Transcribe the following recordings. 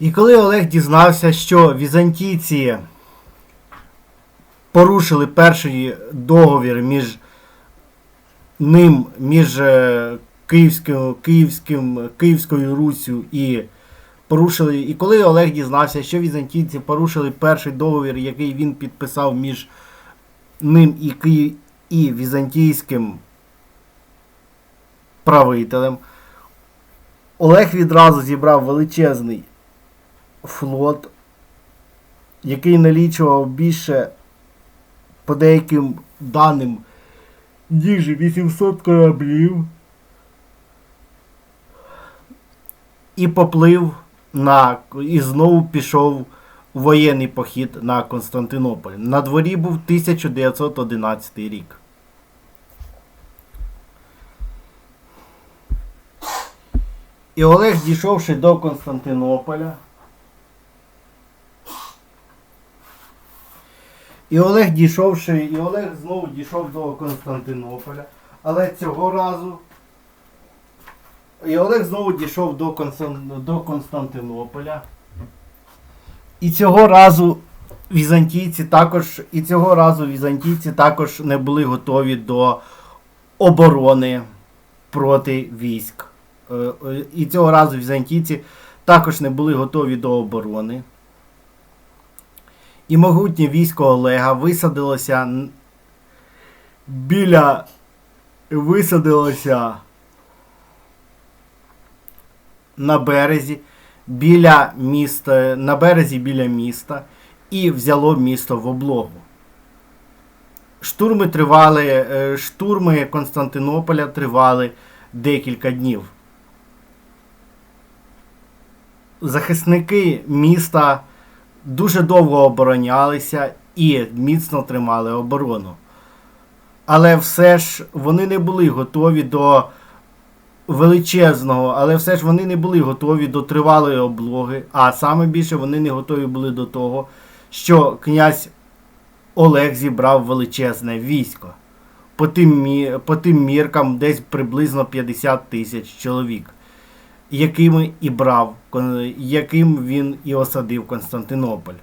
І коли Олег дізнався, що візантійці порушили перший договір між ним, між е, Київським, Київським, Київською Руссю і порушили. І коли Олег дізнався, що візантійці порушили перший договір, який він підписав між ним і, Київ, і візантійським правителем, Олег відразу зібрав величезний флот, який налічував більше, по деяким даним, ніж 800 кораблів. І поплив на і знову пішов воєнний похід на Константинополь. На дворі був 1911 рік. І Олег, дійшовши до Константинополя. І Олег дійшовши, і Олег знову дійшов до Константинополя. Але цього разу. І Олег знову дійшов до, Констан... до Константинополя. І цього разу візантійці також, і цього разу візантійці також не були готові до оборони проти військ. Е, е, І цього разу візантійці також не були готові до оборони. І могутнє військо Олега висадилося біля висадилося на березі біля міста, на березі біля міста і взяло місто в облогу. Штурми тривали, е, штурми Константинополя тривали декілька днів. Захисники міста дуже довго оборонялися і міцно тримали оборону. Але все ж вони не були готові до величезного, але все ж вони не були готові до тривалої облоги, а саме більше вони не готові були до того, що князь Олег зібрав величезне військо. По тим, по тим міркам десь приблизно 50 тисяч чоловік, якими і брав, яким він і осадив Константинополь.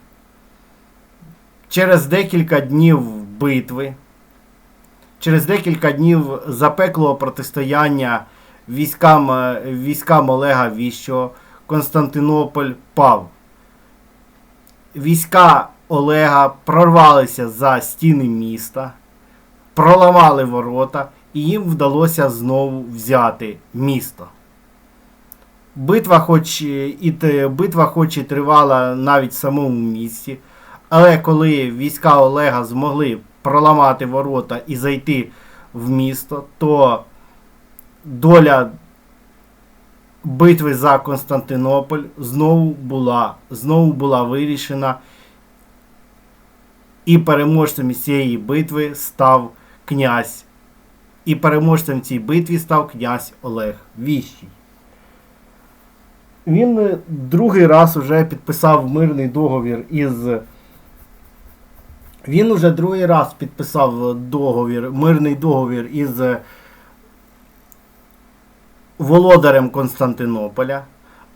Через декілька днів битви, через декілька днів запеклого протистояння військам, е, військам Олега Віщого Константинополь пав. Війська Олега прорвалися за стіни міста, проламали ворота, і їм вдалося знову взяти місто. Битва, хоч і битва, хоч і тривала навіть в самому місті, але коли війська Олега змогли проламати ворота і зайти в місто, то доля битви за Константинополь знову була, знову була вирішена, і переможцем цієї битви став князь. І переможцем цій битві став князь Олег Віщий. Він е, другий раз уже підписав мирний договір із. Він уже другий раз підписав договір, мирний договір із е, володарем Константинополя,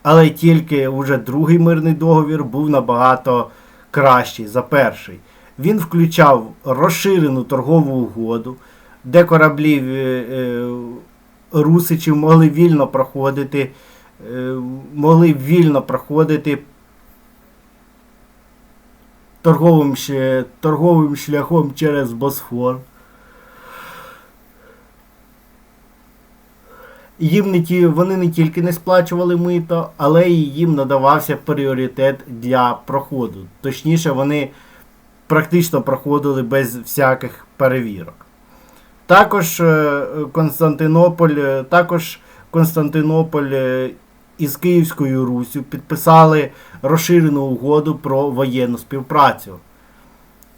але тільки уже другий мирний договір був набагато кращий за перший. Він включав розширену торгову угоду, де кораблі е, русичів могли вільно проходити, могли вільно проходити торговим, торговим шляхом через Босфор. Їм не ті, вони не тільки не сплачували мито, але й їм надавався пріоритет для проходу. Точніше, вони практично проходили без всяких перевірок. Також е, Константинополь, е, також Константинополь е, із Київською Руссю підписали розширену угоду про воєнну співпрацю.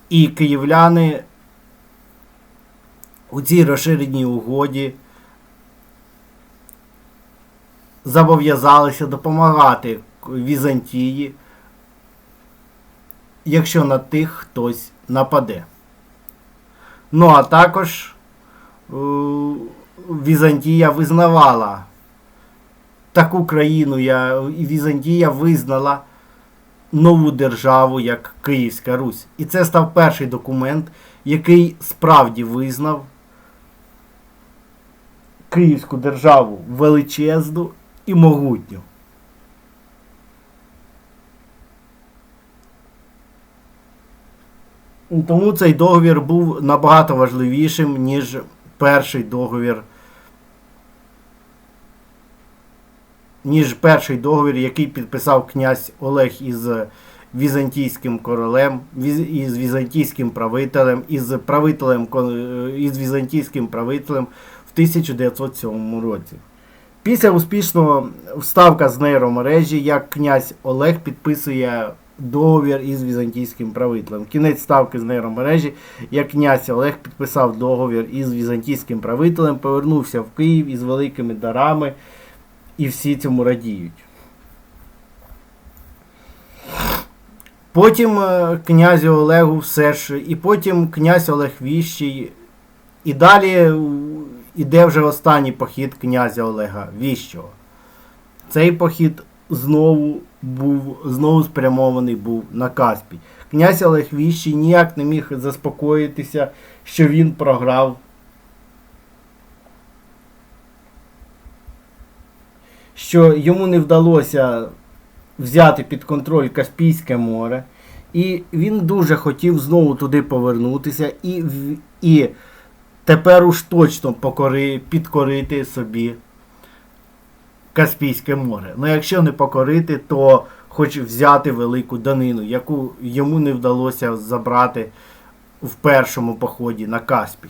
І київляни у цій розширеній угоді зобов'язалися допомагати Візантії, якщо на тих хтось нападе. Ну а також е, Візантія визнавала таку країну, я, Візантія визнала нову державу як Київська Русь. І це став перший документ, який справді визнав Київську державу величезну і могутню. Тому цей договір був набагато важливішим, ніж перший договір. Ніж перший договір, який підписав князь Олег із візантійським королем, із візантійським правителем, із правителем е, із візантійським правителем в 1907 році. Після успішного вставка з нейромережі, як князь Олег підписує договір із візантійським правителем. Кінець ставки з нейромережі, як князь Олег підписав договір із візантійським правителем, повернувся в Київ із великими дарами, і всі цьому радіють. Потім е, князю Олегу все ж, і потім князь Олег Віщий, і далі іде вже останній похід князя Олега Віщого. Цей похід знову був знову спрямований був на Каспій. Князь Олег Віщий ніяк не міг заспокоїтися, що він програв. Що йому не вдалося взяти під контроль Каспійське море, і він дуже хотів знову туди повернутися і, і тепер уж точно покори, підкорити собі Каспійське море. Ну якщо не покорити, то хоч взяти велику данину, яку йому не вдалося забрати в першому поході на Каспій.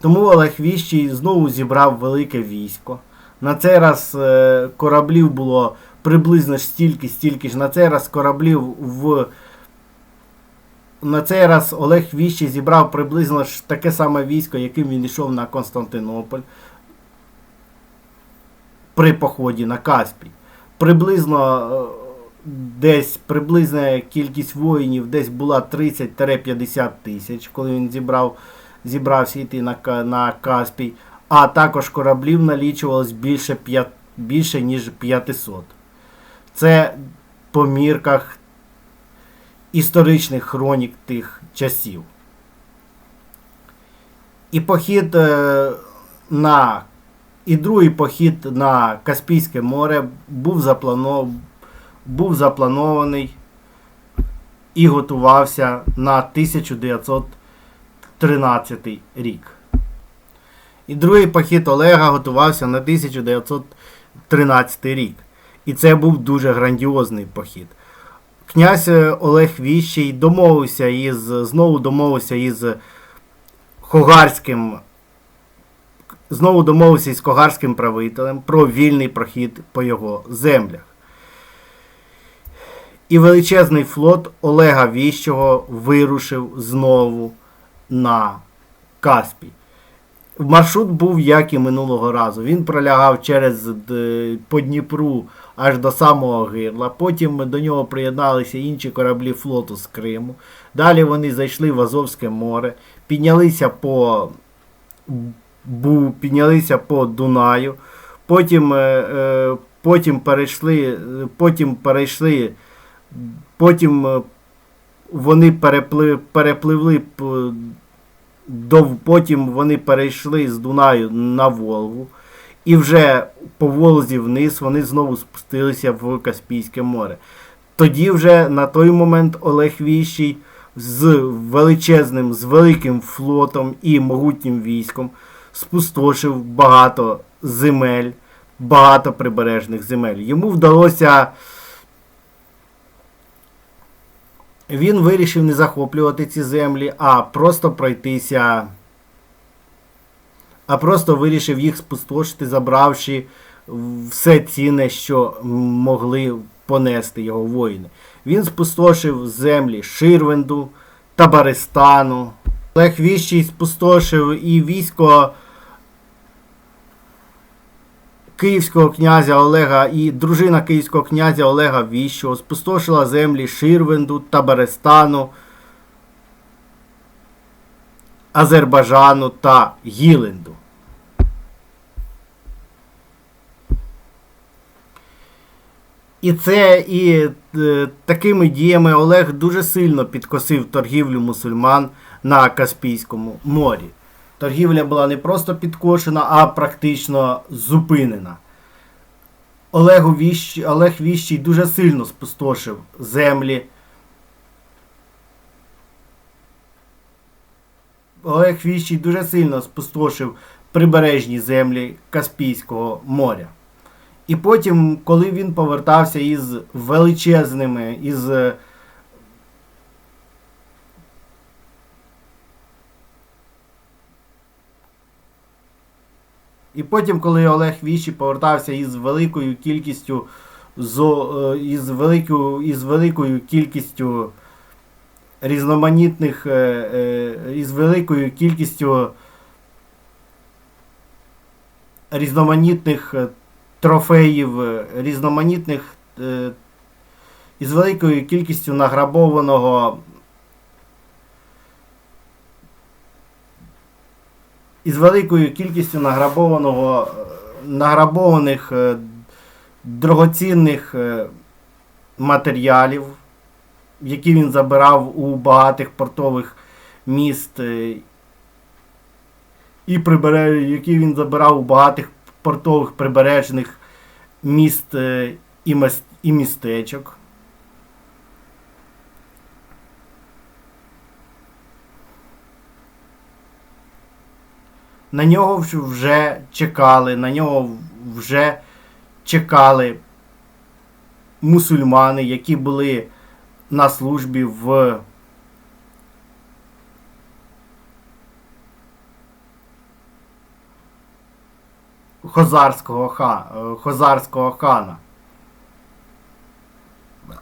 Тому Олег Віщий знову зібрав велике військо. На цей раз е, кораблів було приблизно стільки, стільки ж. На цей раз кораблів в. На цей раз Олег Віщий зібрав приблизно таке саме військо, яким він йшов на Константинополь при поході на Каспій. Приблизно е, десь приблизна кількість воїнів десь була 30-50 тисяч, коли він зібрав, зібрався йти на, на Каспій. А також кораблів налічувалось більше, п'ят- більше ніж 500. Це по мірках історичних хронік тих часів. І похід е, на і другий похід на Каспійське море був, запланов... був запланований і готувався на 1913 рік. І другий похід Олега готувався на 1913 рік. І це був дуже грандіозний похід. Князь е, Олег Віщий домовився із, знову домовився із Хогарським знову домовився із когарським правителем про вільний прохід по його землях. І величезний флот Олега Віщого вирушив знову на Каспій. Маршрут був як і минулого разу. Він пролягав через по Дніпру аж до самого Гирла. Потім до нього приєдналися інші кораблі флоту з Криму. Далі вони зайшли в Азовське море, піднялися по Бу, піднялися по Дунаю, потім, е, е, потім перейшли, е, потім перейшли, потім е, вони перепли, перепливли п- до, потім вони перейшли з Дунаю на Волгу. І вже по Волзі вниз вони знову спустилися в Каспійське море. Тоді вже на той момент Олег Віщий з величезним, з великим флотом і могутнім військом спустошив багато земель, багато прибережних земель. Йому вдалося. Він вирішив не захоплювати ці землі, а просто пройтися. А просто вирішив їх спустошити, забравши все цінне, що могли понести його воїни. Він спустошив землі Ширвенду, Табаристану. Олег Віщий спустошив і військо київського князя Олега і дружина київського князя Олега Віщого спустошила землі Ширвенду, Табаристану, Азербайджану та Гіленду. І це і е, такими діями Олег дуже сильно підкосив торгівлю мусульман на Каспійському морі. Торгівля була не просто підкошена, а практично зупинена. Олегу Віщ... Олег Віщий дуже сильно спустошив землі. Олег Віщий дуже сильно спустошив прибережні землі Каспійського моря. І потім, коли він повертався із величезними, із І потім, коли Олег Віщий повертався із великою кількістю зо, е, із, великою, із великою кількістю різноманітних, е, е, із великою кількістю різноманітних трофеїв, різноманітних із великою кількістю награбованого із великою кількістю награбованого е, награбованих е, дорогоцінних е, матеріалів, які він забирав у багатих портових міст, і прибере, які він забирав у багатих портових прибережних міст і містечок. На нього вже чекали, на нього вже чекали мусульмани, які були на службі в Хозарського, ха, Хозарського хана.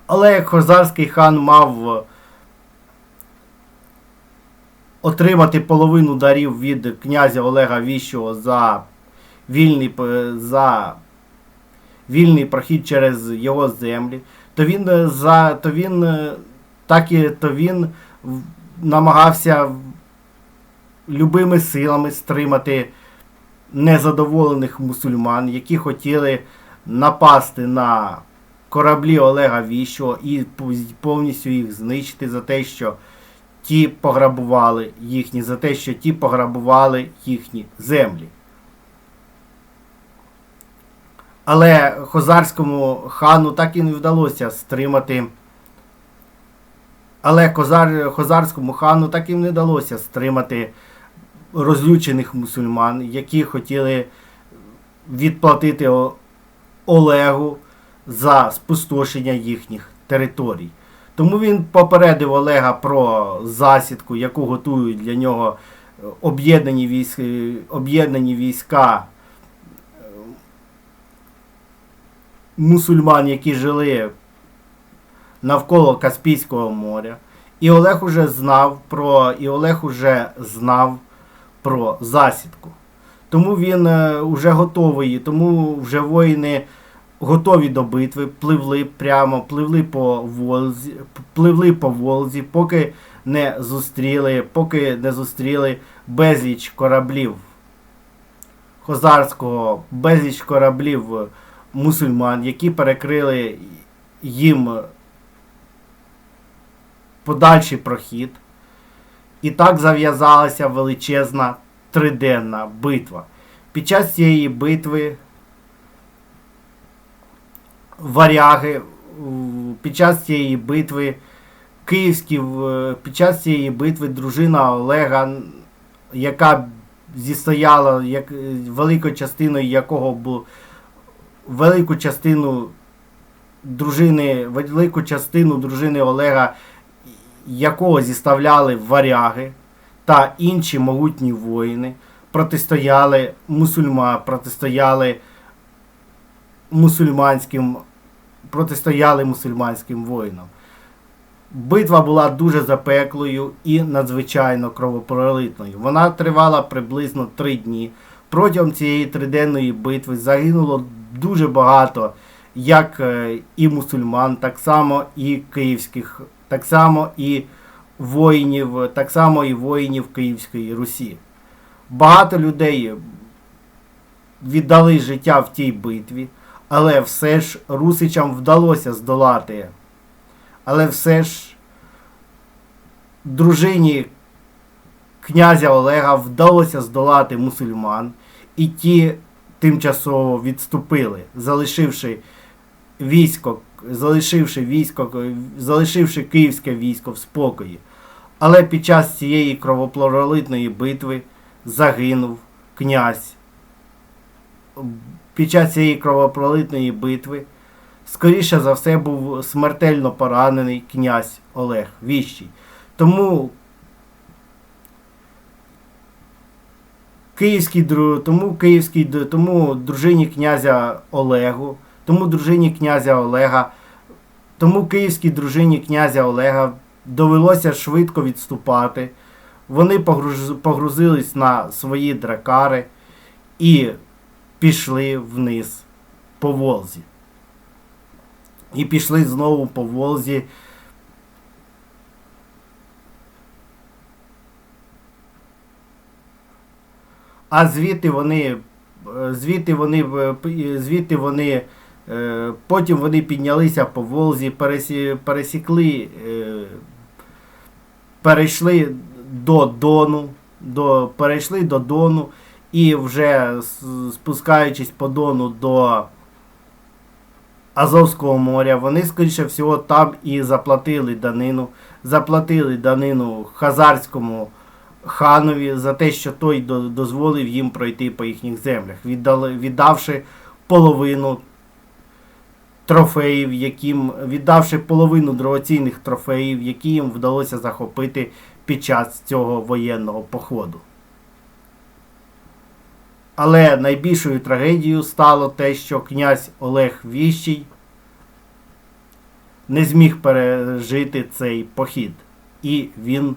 Але Хозарський хан мав отримати половину дарів від князя Олега Віщого за вільний, за вільний прохід через його землі, то він е, за то він е, так і то він намагався любими силами стримати незадоволених мусульман, які хотіли напасти на кораблі Олега Віщого і повністю їх знищити за те, що ті пограбували їхні, за те, що ті пограбували їхні землі. Але Хозарському хану так і не вдалося стримати. Але Козар, Хозарському хану так і не вдалося стримати розлючених мусульман, які хотіли відплатити Олегу за спустошення їхніх територій. Тому він попередив Олега про засідку, яку готують для нього е, об'єднані війська, об'єднані війська е, мусульман, які жили навколо Каспійського моря. І Олег уже знав про і Олег уже знав про засідку. Тому він е, вже готовий, тому вже воїни готові до битви, пливли прямо, пливли по Волзі, пливли по Волзі, поки не зустріли, поки не зустріли безліч кораблів Хозарського, безліч кораблів мусульман, які перекрили їм подальший прохід. І так зав'язалася величезна триденна битва. Під час цієї битви варяги під час цієї битви київські під час цієї битви дружина Олега, яка зістояла як великою частиною якого був велику частину дружини, велику частину дружини Олега, якого зіставляли варяги та інші могутні воїни, протистояли мусульма, протистояли мусульманським, протистояли мусульманським воїнам. Битва була дуже запеклою і надзвичайно кровопролитною. Вона тривала приблизно три дні. Протягом цієї триденної битви загинуло дуже багато як е, і мусульман, так само і київських, так само і воїнів, так само і воїнів Київської Русі. Багато людей віддали життя в тій битві, Але все ж Русичам вдалося здолати. Але все ж дружині князя Олега вдалося здолати мусульман, і ті тимчасово відступили, залишивши військо, залишивши військо, залишивши київське військо в спокої. Але під час цієї кровопролитної битви загинув князь. Під час цієї кровопролитної битви, скоріше за все, був смертельно поранений князь Олег Віщий. Тому київський, тому київський, тому дружині князя Олегу, тому дружині князя Олега, тому київській дружині князя Олега довелося швидко відступати. Вони погруз- погрузились на свої дракари і пішли вниз по Волзі. І пішли знову по Волзі. А звідти вони, е, звідти вони, е, звідти вони, е, потім вони піднялися по Волзі, пересікли, перейшли до Дону, до, перейшли до Дону і вже спускаючись по Дону до Азовського моря, вони, скоріше всього, там і заплатили данину, заплатили данину хазарському ханові за те, що той дозволив їм пройти по їхніх землях, віддали, віддавши половину трофеїв, яким, віддавши половину дорогоцінних трофеїв, які їм вдалося захопити під час цього воєнного походу. Але найбільшою трагедією стало те, що князь Олег Віщий не зміг пережити цей похід. І він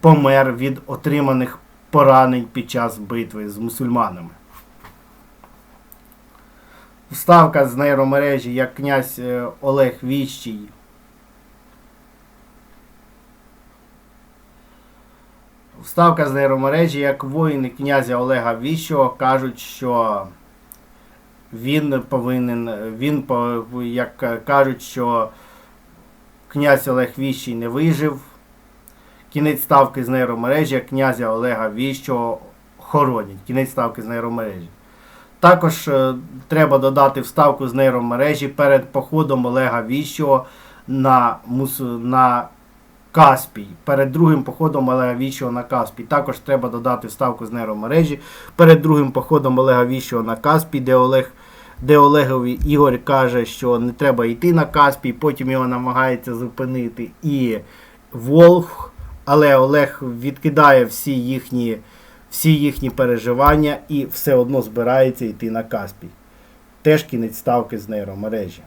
помер від отриманих поранень під час битви з мусульманами. Вставка з нейромережі, як князь е, Олег Віщий Вставка з нейромережі, як воїни князя Олега Віщого кажуть, що він повинен, він як кажуть, що князь Олег Віщий не вижив. Кінець ставки з нейромережі, як князя Олега Віщого хоронять. Кінець ставки з нейромережі. Також е, треба додати вставку з нейромережі перед походом Олега Віщого на, на Каспій. Перед другим походом Олега Віщого на Каспій. Також треба додати вставку з нейромережі. Перед другим походом Олега Віщого на Каспій, де Олег. Де Олегові Ігор каже, що не треба йти на Каспій, потім його намагається зупинити і Волх, але Олег відкидає всі їхні, всі їхні переживання і все одно збирається йти на Каспій. Теж кінець ставки з нейромережі.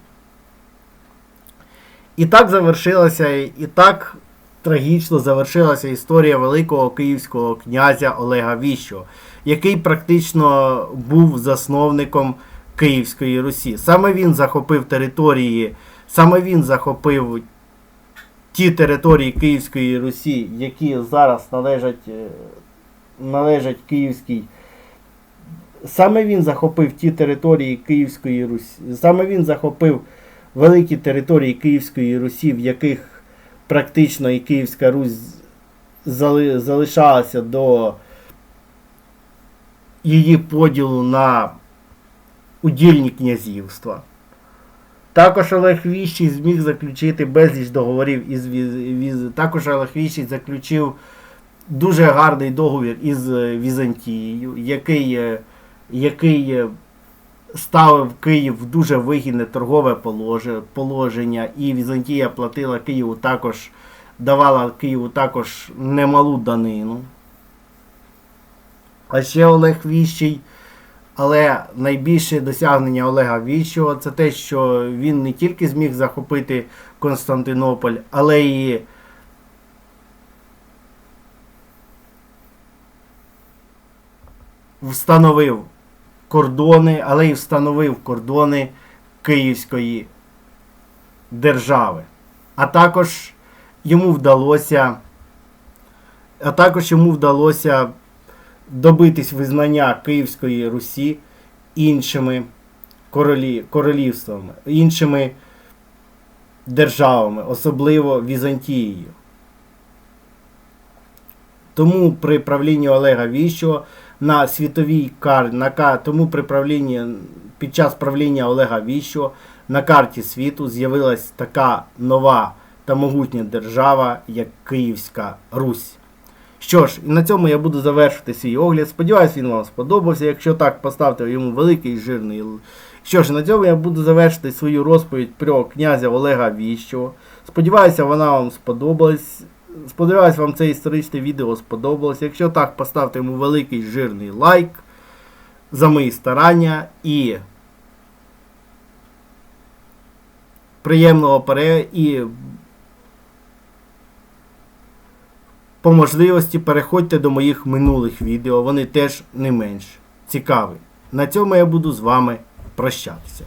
І так завершилася, і так трагічно завершилася історія великого київського князя Олега Віщого, який практично був засновником Київської Русі. Саме він захопив території, саме він захопив ті території Київської Русі, які зараз належать, е, належать Київській. Саме він захопив ті території Київської Русі. Саме він захопив великі території Київської Русі, в яких практично і Київська Русь зали- залишалася до її поділу на удільні князівства. Також Олег Віщий зміг заключити безліч договорів із Віз... Також Олег Віщий заключив дуже гарний договір із Візантією, який, який ставив Київ в дуже вигідне торгове положення, і Візантія платила Києву також, давала Києву також немалу данину. А ще Олег Віщий. Але найбільше досягнення Олега Віщого це те, що він не тільки зміг захопити Константинополь, але і встановив кордони, але й встановив кордони Київської держави. А також йому вдалося, а також йому вдалося добитись визнання Київської Русі іншими королі, королівствами, іншими державами, особливо Візантією. Тому при правлінні Олега Віщого на світовій карті, на, тому при правлінні, під час правління Олега Віщого на карті світу з'явилась така нова та могутня держава, як Київська Русь. Що ж, і на цьому я буду завершити свій огляд. Сподіваюсь, він вам сподобався. Якщо так, поставте йому великий жирний. Що ж, на цьому я буду завершити свою розповідь про князя Олега Віщого. Сподіваюся, вона вам сподобалась. Сподіваюсь, вам це історичне відео сподобалось. Якщо так, поставте йому великий жирний лайк за мої старання і приємного пере і по можливості переходьте до моїх минулих відео, вони теж не менш цікаві. На цьому я буду з вами прощатися.